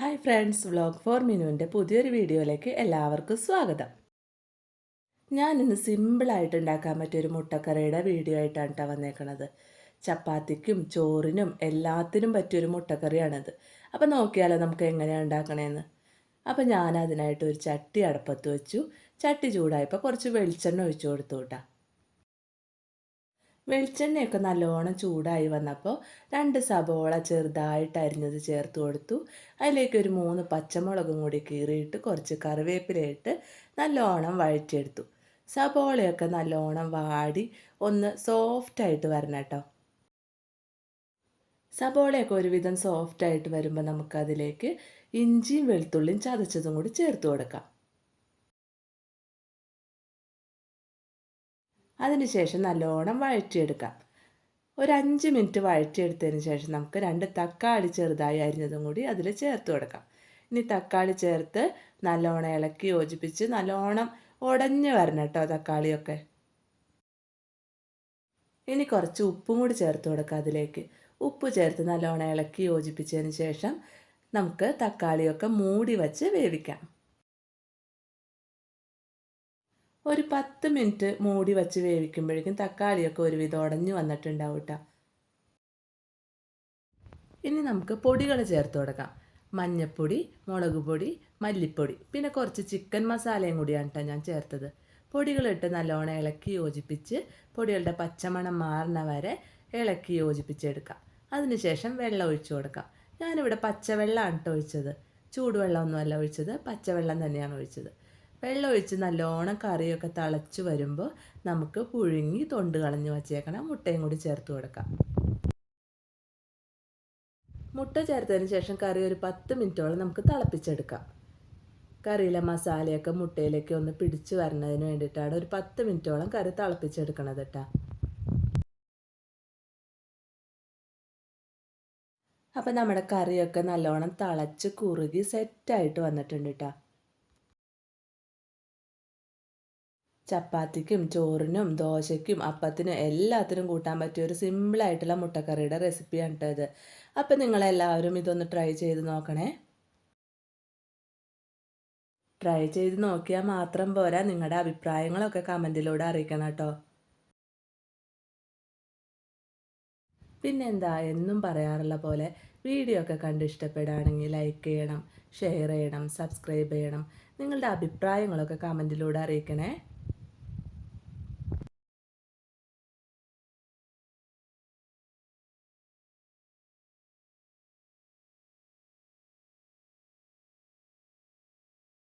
Hi friends vlog for മിനുവിന്റെ പുതിയൊരു വീഡിയോയിലേക്ക് എല്ലാവർക്കും സ്വാഗതം. ഞാൻ ഇന്ന് സിമ്പിളായിട്ട് ഉണ്ടാക്കാൻ പറ്റിയൊരു മുട്ടക്കറിയുടെ വീഡിയോ ആയിട്ടാണ് കേട്ടോ വന്നേക്കണത്. ചപ്പാത്തിക്കും ചോറിനും എല്ലാത്തിനും പറ്റിയൊരു മുട്ടക്കറിയാണിത്. അപ്പോൾ നോക്കിയാലോ നമുക്ക് എങ്ങനെയാണ് ഉണ്ടാക്കണേന്ന്. അപ്പോൾ ഞാൻ അതിനായിട്ട് ഒരു ചട്ടി അടപ്പത്ത് വെച്ചു. ചട്ടി ചൂടായപ്പോൾ കുറച്ച് വെളിച്ചെണ്ണ ഒഴിച്ചു കൊടുത്തു കേട്ടോ വെളിച്ചെണ്ണയൊക്കെ നല്ലോണം ചൂടായി വന്നപ്പോൾ രണ്ട് സബോള ചെറുതായിട്ട് അരിഞ്ഞത് ചേർത്ത് കൊടുത്തു. അതിലേക്ക് ഒരു മൂന്ന് പച്ചമുളകും കൂടി കീറിയിട്ട് കുറച്ച് കറിവേപ്പിലയിട്ട് നല്ലോണം വഴറ്റിയെടുത്തു. സബോളയൊക്കെ നല്ലോണം വാടി ഒന്ന് സോഫ്റ്റായിട്ട് വരണം കേട്ടോ. സബോളയൊക്കെ ഒരുവിധം സോഫ്റ്റായിട്ട് വരുമ്പോൾ നമുക്കതിലേക്ക് ഇഞ്ചിയും വെളുത്തുള്ളിയും ചതച്ചതും കൂടി ചേർത്ത് കൊടുക്കാം. അതിനുശേഷം നല്ലോണം വഴറ്റിയെടുക്കാം. ഒരു അഞ്ച് മിനിറ്റ് വഴറ്റിയെടുത്തതിന് ശേഷം നമുക്ക് രണ്ട് തക്കാളി ചെറുതായി അരിഞ്ഞതും കൂടി അതിൽ ചേർത്ത് കൊടുക്കാം. ഇനി തക്കാളി ചേർത്ത് നല്ലോണം ഇളക്കി യോജിപ്പിച്ച് നല്ലോണം ഉടഞ്ഞ് വരണം കേട്ടോ തക്കാളിയൊക്കെ. ഇനി കുറച്ച് ഉപ്പും കൂടി ചേർത്ത് കൊടുക്കുക അതിലേക്ക്. ഉപ്പ് ചേർത്ത് നല്ലോണം ഇളക്കി യോജിപ്പിച്ചതിന് ശേഷം നമുക്ക് തക്കാളിയൊക്കെ മൂടി വച്ച് വേവിക്കാം. ഒരു പത്ത് മിനിറ്റ് മൂടി വച്ച് വേവിക്കുമ്പോഴേക്കും തക്കാളിയൊക്കെ ഒരുവിധം ഉടഞ്ഞു വന്നിട്ടുണ്ടാവും കേട്ടോ ഇനി നമുക്ക് പൊടികൾ ചേർത്ത് കൊടുക്കാം. മഞ്ഞൾപ്പൊടി മുളക് പൊടി മല്ലിപ്പൊടി പിന്നെ കുറച്ച് ചിക്കൻ മസാലയും കൂടിയാണ് കേട്ടോ ഞാൻ ചേർത്തത്. പൊടികളിട്ട് നല്ലോണം ഇളക്കി യോജിപ്പിച്ച് പൊടികളുടെ പച്ചമണം മാറുന്ന വരെ ഇളക്കി യോജിപ്പിച്ചെടുക്കാം അതിനുശേഷം വെള്ളം ഒഴിച്ചു കൊടുക്കാം. ഞാനിവിടെ പച്ചവെള്ളമാണ് കേട്ടോ ഒഴിച്ചത്. ചൂടുവെള്ളമൊന്നുമല്ല ഒഴിച്ചത്. പച്ചവെള്ളം തന്നെയാണ് ഒഴിച്ചത്. വെള്ളം ഒഴിച്ച് നല്ലോണം കറിയൊക്കെ തിളച്ച് വരുമ്പോൾ നമുക്ക് പുഴുങ്ങി തൊണ്ട് കളഞ്ഞ് വച്ചേക്കണം മുട്ടയും കൂടി ചേർത്ത് കൊടുക്കാം. മുട്ട ചേർത്തതിന് ശേഷം കറി ഒരു പത്ത് മിനിറ്റോളം നമുക്ക് തിളപ്പിച്ചെടുക്കാം. കറിയിലെ മസാലയൊക്കെ മുട്ടയിലേക്ക് ഒന്ന് പിടിച്ച് വരുന്നതിന് വേണ്ടിയിട്ടാണ് ഒരു പത്ത് മിനിറ്റോളം കറി തിളപ്പിച്ചെടുക്കണത് കേട്ടോ അപ്പം നമ്മുടെ കറിയൊക്കെ നല്ലോണം തിളച്ച് കുറുകി സെറ്റായിട്ട് വന്നിട്ടുണ്ട് കേട്ടോ ചപ്പാത്തിക്കും ചോറിനും ദോശയ്ക്കും അപ്പത്തിനും എല്ലാത്തിനും കൂട്ടാൻ പറ്റിയ ഒരു സിമ്പിളായിട്ടുള്ള മുട്ടക്കറിയുടെ റെസിപ്പിയാണ് കേട്ടോ ഇത്. അപ്പം നിങ്ങളെല്ലാവരും ഇതൊന്ന് ട്രൈ ചെയ്ത് നോക്കണേ. ട്രൈ ചെയ്ത് നോക്കിയാൽ മാത്രം പോരാ നിങ്ങളുടെ അഭിപ്രായങ്ങളൊക്കെ കമന്റിലൂടെ അറിയിക്കണം കേട്ടോ. പിന്നെന്താ എന്നും പറയാറുള്ള പോലെ വീഡിയോ ഒക്കെ കണ്ട് ഇഷ്ടപ്പെടുകയാണെങ്കിൽ ലൈക്ക് ചെയ്യണം ഷെയർ ചെയ്യണം സബ്സ്ക്രൈബ് ചെയ്യണം. നിങ്ങളുടെ അഭിപ്രായങ്ങളൊക്കെ കമന്റിലൂടെ അറിയിക്കണേ.